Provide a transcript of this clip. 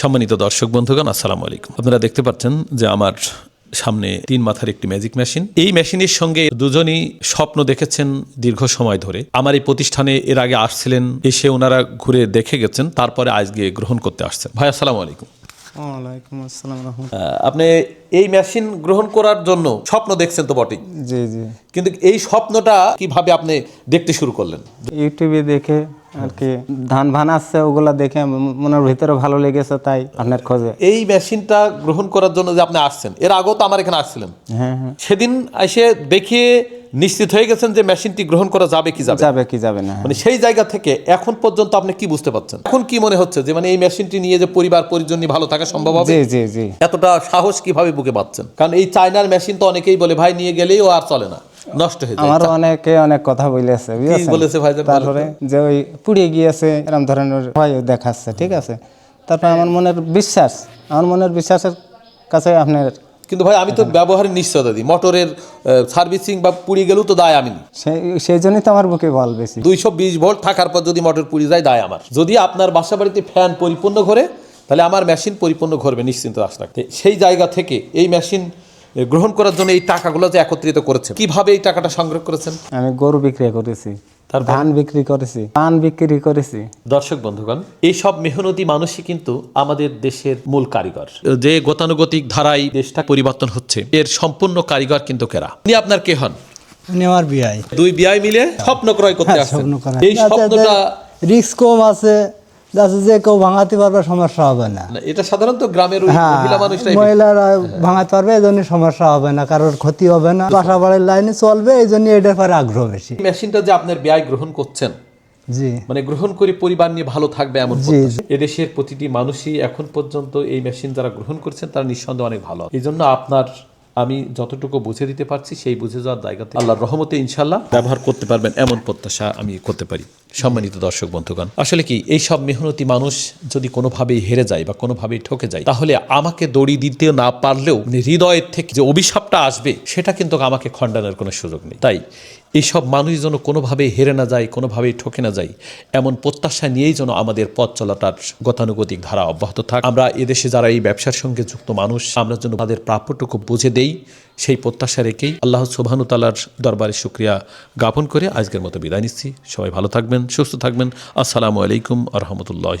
সম্মানিত দর্শক বন্ধুগণ, আসসালামু আলাইকুম। আপনারা দেখতে পাচ্ছেন যে আমার সামনে তিন মাথার একটি ম্যাজিক মেশিন। এই মেশিনের সঙ্গে দুজনই স্বপ্ন দেখেছেন দীর্ঘ সময় ধরে। আমার এই প্রতিষ্ঠানে এর আগে আসছিলেন, এসে ওনারা ঘুরে দেখে গেছেন, তারপরে আজকে গ্রহণ করতে আসছেন। ভাই, আসসালামু আলাইকুম। আপনি এই মেশিন গ্রহণ করার জন্য স্বপ্ন দেখছেন তো বটেই। জি জি। কিন্তু এই স্বপ্নটা কীভাবে আপনি দেখতে শুরু করলেন? ইউটিউবে দেখে আর কি ধান ভান আসছে ওগুলা দেখে মনের ভিতরে ভালো লেগেছে তাই আপনার খোঁজে। এই মেশিনটা গ্রহণ করার জন্য যে আপনি আসছেন এর আগেও তো আমার এখানে আসছিলেন। হ্যাঁ হ্যাঁ। সেদিন এসে দেখিয়ে নিশ্চিত হয়ে গেছেন যে মেশিনটি গ্রহণ করা যাবে কি যাবে যাবে কি যাবে না মানে সেই জায়গা থেকে এখন পর্যন্ত আপনি কি বুঝতে পারছেন? এখন কি মনে হচ্ছে যে মানে এই মেশিনটি নিয়ে যে পরিবার পরিজন নিয়ে ভালো থাকা সম্ভব হবে? জি জি জি। এতটা সাহস কীভাবে বুকে পাচ্ছেন কারণ এই চায়নার মেশিন তো অনেকেই বলে ভাই নিয়ে গেলেই ও আর চলে না। নষ্ট হয়ে যায়। আমার অনেকে অনেক কথা বলেছে বলেছে তো। তারপরে যে ওই পুড়িয়ে গিয়েছে এরকম ধরনের ভয় দেখাচ্ছে ঠিক আছে? তারপরে আমার মনের বিশ্বাস আমার মনের বিশ্বাসের কাছে আপনার কিন্তু ভাই আমি তো ব্যবহারের নিশ্চয়তা দিই। মোটরের সার্ভিসিং বা পুড়ি গেলেও তো দায় আমি সেই জন্যই তো আমার বুকে বল বেশি। দুইশো বিশ ভোল্ট থাকার পর যদি মোটর পুড়ি যায় দায় আমার। যদি আপনার বাসা বাড়িতে ফ্যান পরিপূর্ণ ঘরে তাহলে আমার মেশিন পরিপূর্ণ ঘরবে নিশ্চিন্ত রাখতে সেই জায়গা থেকে এই মেশিন গ্রহণ করার জন্য এই টাকাগুলো যে একত্রিত করেছেন কীভাবে এই টাকাটা সংগ্রহ করেছেন? আমি গরু বিক্রি করেছি। তারপর? ধান বিক্রি করেছি। পান বিক্রি করেছি। দর্শক বন্ধুগণ এই সব মেহনতি মানুষই কিন্তু আমাদের দেশের মূল কারিগর। যে গতানুগতিক ধারায় দেশটা পরিবর্তন হচ্ছে এর সম্পূর্ণ কারিগর কিন্তু কেরা? উনি আপনার কে হন? উনি আমার বিয়াই দুই বিয়াই মিলে স্বপ্ন ক্রয় করতে হ্যাঁ, আসছেন। এই স্বপ্নটা রিস্ক কম আছে যে কেউ ভাঙাতে পারবে সমস্যা হবে না। এটা সাধারণত গ্রামের হ্যাঁ মহিলারা ভাঙাতে পারবে এই জন্য সমস্যা হবে না কারোর ক্ষতি হবে না। বাসা বাড়ির লাইনে চলবে এই জন্য এটার পরে আগ্রহ বেশি। মেশিনটা যে আপনার ব্যয় গ্রহণ করছেন জি। মানে গ্রহণ করে পরিবার নিয়ে ভালো থাকবে এমন এদেশের প্রতিটি মানুষই এখন পর্যন্ত এই মেশিন যারা গ্রহণ করছেন তারা নিঃসন্দেহে অনেক ভালো। এই জন্য আপনার আমি যতটুকু বুঝে দিতে পারছি, সেই বুঝে যাওয়ার জায়গাতে আল্লাহর রহমতে ইনশাল্লাহ ব্যবহার করতে পারবেন এমন প্রত্যাশা আমি করতে পারি। সম্মানিত দর্শক, বন্ধুগণ, আসলে কি এই সব মেহনতি মানুষ যদি কোনোভাবেই হেরে যায় বা কোনোভাবেই ঠকে যায়, তাহলে আমাকে দড়ি দিতে না পারলেও মানে হৃদয়ের থেকে যে অভিশাপটা আসবে, সেটা কিন্তু আমাকে খণ্ডানোর কোনো সুযোগ নেই। তাই এইসব মানুষ যেন কোনোভাবেই হেরে না যায়, কোনোভাবেই ঠকে না যায়, এমন প্রত্যাশা নিয়েই যেন আমাদের পথ চলাটার গতানুগতিক ধারা অব্যাহত থাক। আমরা এদেশে যারা এই ব্যবসার সঙ্গে যুক্ত মানুষ, আমরা যেন তাদের প্রাপ্যটুকু বুঝে দেই, সেই প্রত্যাশা রেখেই আল্লাহ সুবহানু তালার দরবারে শুক্রিয়া জ্ঞাপন করে আজকের মতো বিদায় নিচ্ছি। সবাই ভালো থাকবেন, সুস্থ থাকবেন। আসসালামু আলাইকুম আ রহমতুল্লাহ